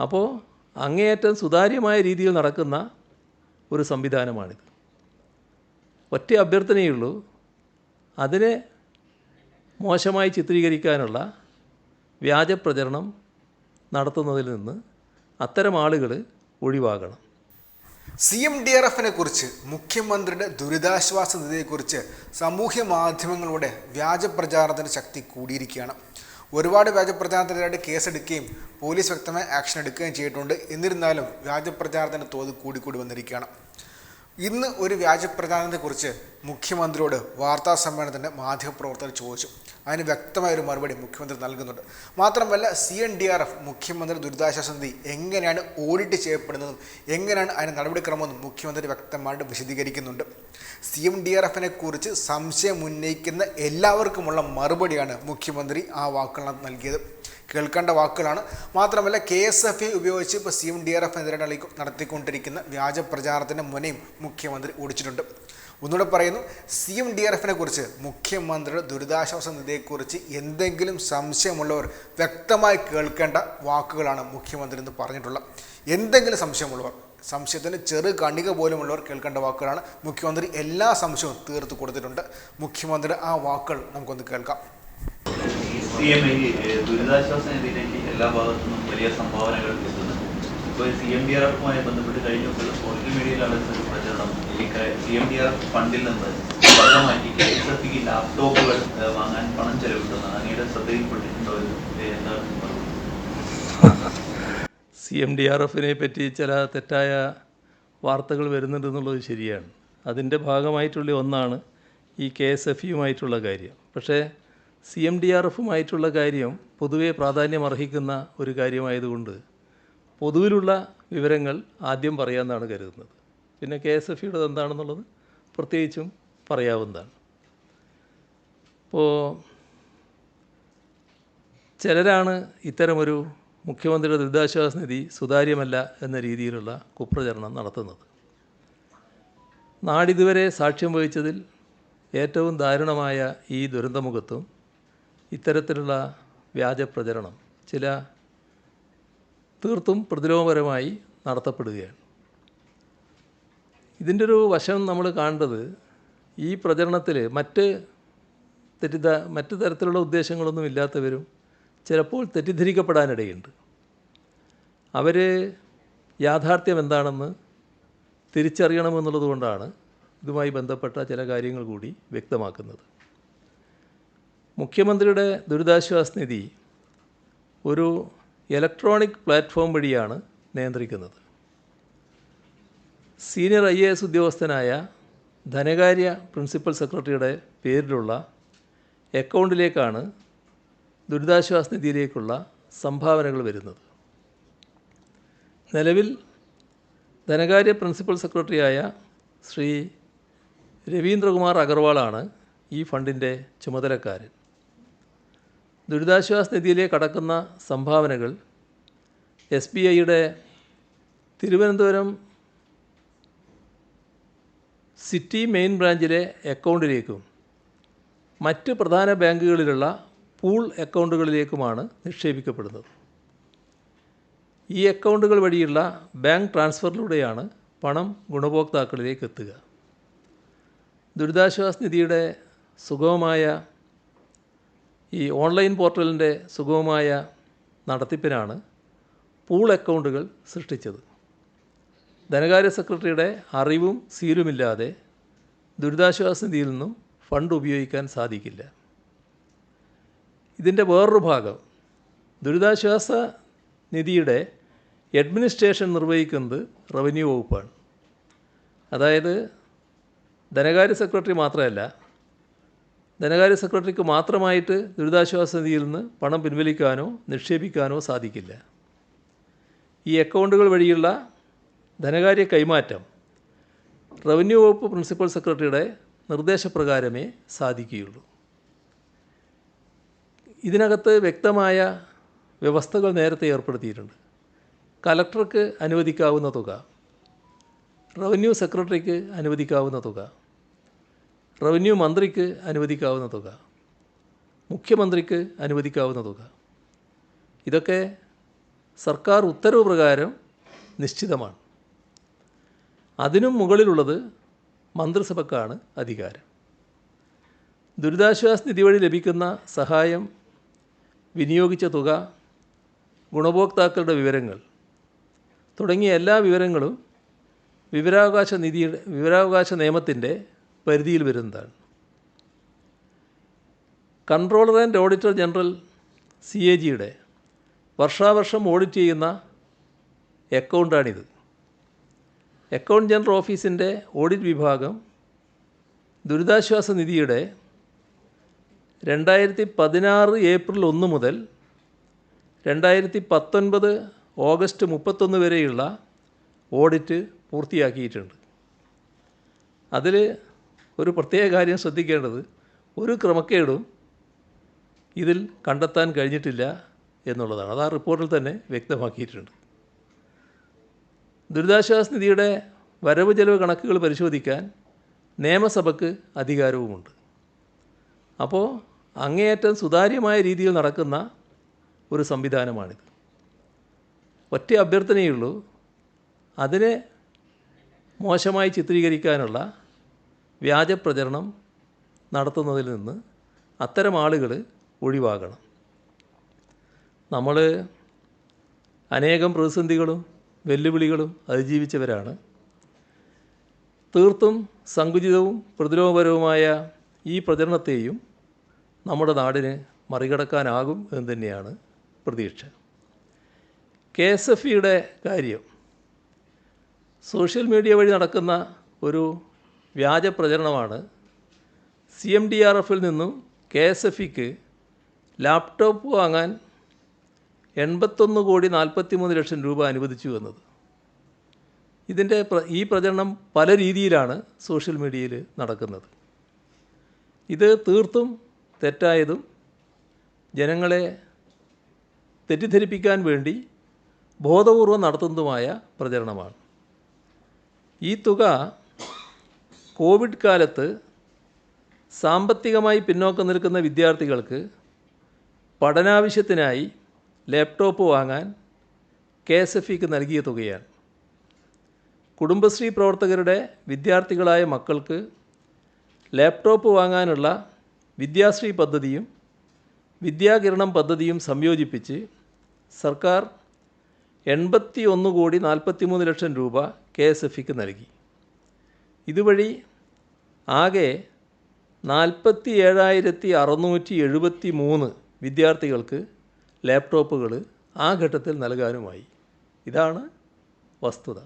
അപ്പോൾ അങ്ങേയറ്റം സുതാര്യമായ രീതിയിൽ നടക്കുന്ന ഒരു സംവിധാനമാണിത്. ഒറ്റ അഭ്യർത്ഥനയുള്ളൂ അതിനെ മോശമായി ചിത്രീകരിക്കാനുള്ള വ്യാജപ്രചരണം നടത്തുന്നതിൽ നിന്ന് അത്തരം ആളുകൾ ഒഴിവാകണം. സി എം ഡി ആർ എഫിനെ കുറിച്ച് മുഖ്യമന്ത്രിയുടെ ദുരിതാശ്വാസ നിധിയെക്കുറിച്ച് സാമൂഹ്യ മാധ്യമങ്ങളുടെ വ്യാജ പ്രചാരണത്തിന് ശക്തി കൂടിയിരിക്കുകയാണ്. ഒരുപാട് വ്യാജ പ്രചാരണത്തിനെതിരായിട്ട് കേസെടുക്കുകയും പോലീസ് വ്യക്തമായ ആക്ഷൻ എടുക്കുകയും ചെയ്തിട്ടുണ്ട്. എന്നിരുന്നാലും വ്യാജ പ്രചാരണത്തിന്റെ തോത് കൂടിക്കൂടി വന്നിരിക്കുകയാണ്. ഇന്ന് ഒരു വ്യാജ പ്രചാരണത്തെക്കുറിച്ച് മുഖ്യമന്ത്രിയോട് വാർത്താ സമ്മേളനത്തിന്റെ മാധ്യമപ്രവർത്തകർ ചോദിച്ചു. അതിന് വ്യക്തമായൊരു മറുപടി മുഖ്യമന്ത്രി നൽകുന്നുണ്ട്. മാത്രമല്ല C N D R F മുഖ്യമന്ത്രി ദുരിതാശ്വാസ നിധി എങ്ങനെയാണ് ഓഡിറ്റ് ചെയ്യപ്പെടുന്നതും എങ്ങനെയാണ് അതിന് നടപടിക്രമമെന്നും മുഖ്യമന്ത്രി വ്യക്തമായിട്ട് വിശദീകരിക്കുന്നുണ്ട്. സി എം ഡി ആർ എഫിനെ കുറിച്ച് സംശയം ഉന്നയിക്കുന്ന എല്ലാവർക്കുമുള്ള മറുപടിയാണ് മുഖ്യമന്ത്രി ആ വാക്കുകൾ നൽകിയത്. കേൾക്കേണ്ട വാക്കുകളാണ്. മാത്രമല്ല കെ എസ് എഫ് ഐ ഉപയോഗിച്ച് ഇപ്പോൾ സി എം ഡി ആർ എഫിനെതിരെ നടത്തിക്കൊണ്ടിരിക്കുന്ന വ്യാജ പ്രചാരണത്തിന്റെ മുനയും മുഖ്യമന്ത്രി ഓടിച്ചിട്ടുണ്ട്. ഒന്നുകൂടെ പറയുന്നു. സി എം ഡി ആർ എഫിനെ കുറിച്ച് മുഖ്യമന്ത്രിയുടെ ദുരിതാശ്വാസ നിധിയെക്കുറിച്ച് എന്തെങ്കിലും സംശയമുള്ളവർ വ്യക്തമായി കേൾക്കേണ്ട വാക്കുകളാണ് മുഖ്യമന്ത്രി എന്ന് പറഞ്ഞിട്ടുള്ള എന്തെങ്കിലും സംശയമുള്ളവർ സംശയത്തിന് ചെറു കണിക പോലുമുള്ളവർ കേൾക്കേണ്ട വാക്കുകളാണ് മുഖ്യമന്ത്രി എല്ലാ സംശയവും തീർത്ത് കൊടുത്തിട്ടുണ്ട്. മുഖ്യമന്ത്രിയുടെ ആ വാക്കുകൾ നമുക്കൊന്ന് കേൾക്കാം. ദുരിതാശ്വാസ നിധിയിലേക്ക് എല്ലാ ഭാഗത്തു നിന്നും വലിയ സംഭാവനകൾ ഇപ്പോൾ സി എം ഡി ആർ എഫുമായി ബന്ധപ്പെട്ട് കഴിഞ്ഞ സോഷ്യൽ മീഡിയയിലാണ് പ്രചരണം. ഈ C M D R F ഫണ്ടിൽ നിന്ന് മാറ്റി കെ എസ് എഫ് ഇ ലാപ്ടോപ്പുകൾ വാങ്ങാൻ പണം ചെലവിട്ടുന്നതാണ് അങ്ങയുടെ ശ്രദ്ധയിൽപ്പെട്ടിട്ടുണ്ടോ എന്താണ് സി എം ഡി ആർ എഫിനെ പറ്റി ചില തെറ്റായ വാർത്തകൾ വരുന്നുണ്ടെന്നുള്ളത് ശരിയാണ്. അതിന്റെ ഭാഗമായിട്ടുള്ള ഒന്നാണ് ഈ കെ എസ് എഫ് യുമായിട്ടുള്ള കാര്യം. പക്ഷേ സി എം ഡി ആർ എഫുമായിട്ടുള്ള കാര്യം പൊതുവെ പ്രാധാന്യം അർഹിക്കുന്ന ഒരു കാര്യമായതുകൊണ്ട് പൊതുവിലുള്ള വിവരങ്ങൾ ആദ്യം പറയാമെന്നാണ് കരുതുന്നത്. പിന്നെ കെ എസ് എഫ് ഇയുടെ എന്താണെന്നുള്ളത് പ്രത്യേകിച്ചും പറയാവുന്നതാണ്. ഇപ്പോൾ ചിലരാണ് ഇത്തരമൊരു മുഖ്യമന്ത്രിയുടെ ദുരിതാശ്വാസ നിധി സുതാര്യമല്ല എന്ന രീതിയിലുള്ള കുപ്രചരണം നടത്തുന്നത്. നാടിതുവരെ സാക്ഷ്യം വഹിച്ചതിൽ ഏറ്റവും ദാരുണമായ ഈ ദുരന്തമുഖത്തും ഇത്തരത്തിലുള്ള വ്യാജപ്രചരണം ചില തീർത്തും പ്രതിലോമപരമായി നടത്തപ്പെടുകയാണ്. ഇതിന്റെ ഒരു വശം നമ്മൾ കാണേണ്ടത് ഈ പ്രചരണത്തിൽ മറ്റ് തെറ്റിദ്ധ മറ്റ് തരത്തിലുള്ള ഉദ്ദേശങ്ങളൊന്നും ഇല്ലാത്തവരും ചിലപ്പോൾ തെറ്റിദ്ധരിക്കപ്പെടാനിടയുണ്ട്. അവർ യാഥാർത്ഥ്യം എന്താണെന്ന് തിരിച്ചറിയണമെന്നുള്ളത് കൊണ്ടാണ് ഇതുമായി ബന്ധപ്പെട്ട ചില കാര്യങ്ങൾ കൂടി വ്യക്തമാക്കുന്നത്. മുഖ്യമന്ത്രിയുടെ ദുരിതാശ്വാസ നിധി ഒരു ഇലക്ട്രോണിക് പ്ലാറ്റ്ഫോം വഴിയാണ് നിയന്ത്രിക്കുന്നത്. സീനിയർ ഐ എ എസ് ഉദ്യോഗസ്ഥനായ ധനകാര്യ പ്രിൻസിപ്പൽ സെക്രട്ടറിയുടെ പേരിലുള്ള അക്കൗണ്ടിലേക്കാണ് ദുരിതാശ്വാസ നിധിയിലേക്കുള്ള സംഭാവനകൾ വരുന്നത്. നിലവിൽ ധനകാര്യ പ്രിൻസിപ്പൽ സെക്രട്ടറിയായ ശ്രീ രവീന്ദ്രകുമാർ അഗർവാളാണ് ഈ ഫണ്ടിന്റെ ചുമതലക്കാരൻ. ദുരിതാശ്വാസ നിധിയിലേക്ക് കടക്കുന്ന സംഭാവനകൾ എസ് ബി ഐയുടെ തിരുവനന്തപുരം സിറ്റി മെയിൻ ബ്രാഞ്ചിലെ അക്കൗണ്ടിലേക്കും മറ്റ് പ്രധാന ബാങ്കുകളിലുള്ള പൂൾ അക്കൗണ്ടുകളിലേക്കുമാണ് നിക്ഷേപിക്കപ്പെടുന്നത്. ഈ അക്കൗണ്ടുകൾ വഴിയുള്ള ബാങ്ക് ട്രാൻസ്ഫറിലൂടെയാണ് പണം ഗുണഭോക്താക്കളിലേക്ക് എത്തുക. ദുരിതാശ്വാസ നിധിയുടെ സുഗമമായ ഈ ഓൺലൈൻ പോർട്ടലിന്റെ സുഗമമായ നടത്തിപ്പിനാണ് പൂൾ അക്കൗണ്ടുകൾ സൃഷ്ടിച്ചത്. ധനകാര്യ സെക്രട്ടറിയുടെ അറിവും സീലുമില്ലാതെ ദുരിതാശ്വാസ നിധിയിൽ നിന്നും ഫണ്ട് ഉപയോഗിക്കാൻ സാധിക്കില്ല. ഇതിന്റെ വേറൊരു ഭാഗം ദുരിതാശ്വാസ നിധിയുടെ അഡ്മിനിസ്ട്രേഷൻ നിർവഹിക്കുന്നത് റവന്യൂ വകുപ്പാണ്. അതായത് ധനകാര്യ സെക്രട്ടറി മാത്രമല്ല ധനകാര്യ സെക്രട്ടറിക്ക് മാത്രമായിട്ട് ദുരിതാശ്വാസ നിധിയിൽ നിന്ന് പണം പിൻവലിക്കാനോ നിക്ഷേപിക്കാനോ സാധിക്കില്ല. ഈ അക്കൗണ്ടുകൾ വഴിയുള്ള ധനകാര്യ കൈമാറ്റം റവന്യൂ വകുപ്പ് പ്രിൻസിപ്പൽ സെക്രട്ടറിയുടെ നിർദ്ദേശപ്രകാരമേ സാധിക്കുകയുള്ളൂ. ഇതിനകത്ത് വ്യക്തമായ വ്യവസ്ഥകൾ നേരത്തെ ഏർപ്പെടുത്തിയിട്ടുണ്ട്. കലക്ടർക്ക് അനുവദിക്കാവുന്ന തുക റവന്യൂ സെക്രട്ടറിക്ക് അനുവദിക്കാവുന്ന തുക റവന്യൂ മന്ത്രിക്ക് അനുവദിക്കാവുന്ന തുക മുഖ്യമന്ത്രിക്ക് അനുവദിക്കാവുന്ന തുക. ഇതൊക്കെ സർക്കാർ ഉത്തരവ് പ്രകാരം നിശ്ചിതമാണ്. അതിനും മുകളിലുള്ളത് മന്ത്രിസഭക്കാണ് അധികാരം. ദുരിതാശ്വാസ നിധി വഴി ലഭിക്കുന്ന സഹായം വിനിയോഗിച്ച തുക ഗുണഭോക്താക്കളുടെ വിവരങ്ങൾ തുടങ്ങിയ എല്ലാ വിവരങ്ങളും വിവരാവകാശ നിധിയുടെ വിവരാവകാശ നിയമത്തിന്റെ പരിധിയിൽ വരുന്നതാണ്. Controller and auditor general C A ജിയുടെ വർഷാവർഷം ഓഡിറ്റ് ചെയ്യുന്ന അക്കൗണ്ടാണിത്. അക്കൗണ്ട് ജനറൽ ഓഫീസിന്റെ ഓഡിറ്റ് വിഭാഗം ദുരിതാശ്വാസ നിധിയുടെ രണ്ടായിരത്തി പതിനാറ് ഏപ്രിൽ ഒന്ന് മുതൽ രണ്ടായിരത്തി പത്തൊൻപത് ഓഗസ്റ്റ് മുപ്പത്തൊന്ന് വരെയുള്ള ഓഡിറ്റ് പൂർത്തിയാക്കിയിട്ടുണ്ട്. അതിൽ ഒരു പ്രത്യേക കാര്യം ശ്രദ്ധിക്കേണ്ടത് ഒരു ക്രമക്കേടും ഇതിൽ കണ്ടെത്താൻ കഴിഞ്ഞിട്ടില്ല എന്നുള്ളതാണ്. അത് ആ റിപ്പോർട്ടിൽ തന്നെ വ്യക്തമാക്കിയിട്ടുണ്ട്. ദുരിതാശ്വാസ നിധിയുടെ വരവ് ചെലവ് കണക്കുകൾ പരിശോധിക്കാൻ നിയമസഭയ്ക്ക് അധികാരവുമുണ്ട്. അപ്പോൾ അങ്ങേയറ്റം സുതാര്യമായ രീതിയിൽ നടക്കുന്ന ഒരു സംവിധാനമാണിത്. ഒറ്റ അഭ്യർത്ഥനയുള്ളൂ അതിനെ മോശമായി ചിത്രീകരിക്കാനുള്ള വ്യാജ പ്രചരണം നടത്തുന്നതിൽ നിന്ന് അത്തരം ആളുകൾ ഒഴിവാകണം. നമ്മൾ അനേകം പ്രതിസന്ധികളും വെല്ലുവിളികളും അതിജീവിച്ചവരാണ്. തീർത്തും സങ്കുചിതവും പ്രതിരോധപരവുമായ ഈ പ്രചരണത്തെയും നമ്മുടെ നാടിന് മറികടക്കാനാകും എന്ന് തന്നെയാണ് പ്രതീക്ഷ. കെ എസ് എഫ് ഇയുടെ കാര്യം സോഷ്യൽ മീഡിയ വഴി നടക്കുന്ന ഒരു വ്യാജ പ്രചരണമാണ് സി എം ഡി ആർ എഫിൽ നിന്നും കെ എസ് എഫ് ഇക്ക് ലാപ്ടോപ്പ് വാങ്ങാൻ എൺപത്തൊന്ന് കോടി നാൽപ്പത്തി മൂന്ന് ലക്ഷം രൂപ അനുവദിച്ചു എന്നത്. ഇതിന്റെ ഈ പ്രചരണം പല രീതിയിലാണ് സോഷ്യൽ മീഡിയയിൽ നടക്കുന്നത്. ഇത് തീർത്തും തെറ്റായതും ജനങ്ങളെ തെറ്റിദ്ധരിപ്പിക്കാൻ വേണ്ടി ബോധപൂർവം നടത്തുന്നതുമായ പ്രചരണമാണ്. ഈ തുക കോവിഡ് കാലത്ത് സാമ്പത്തികമായി പിന്നോക്കം നിൽക്കുന്ന വിദ്യാർത്ഥികൾക്ക് പഠനാവശ്യത്തിനായി ലാപ്ടോപ്പ് വാങ്ങാൻ കെ എസ് എഫ് ഇക്ക് നൽകിയ തുകയാണ്. കുടുംബശ്രീ പ്രവർത്തകരുടെ വിദ്യാർത്ഥികളായ മക്കൾക്ക് ലാപ്ടോപ്പ് വാങ്ങാനുള്ള വിദ്യാശ്രീ പദ്ധതിയും വിദ്യാകിരണം പദ്ധതിയും സംയോജിപ്പിച്ച് സർക്കാർ എൺപത്തി ഒന്ന് കോടി നാൽപ്പത്തി മൂന്ന് ലക്ഷം രൂപ കെ എസ് എഫ് ഇക്ക് നൽകി. ഇതുവഴി ആകെ നാൽപ്പത്തി ഏഴായിരത്തി അറുന്നൂറ്റി എഴുപത്തി മൂന്ന് വിദ്യാർത്ഥികൾക്ക് ലാപ്ടോപ്പുകൾ ആ ഘട്ടത്തിൽ നൽകാനുമായി. ഇതാണ് വസ്തുത.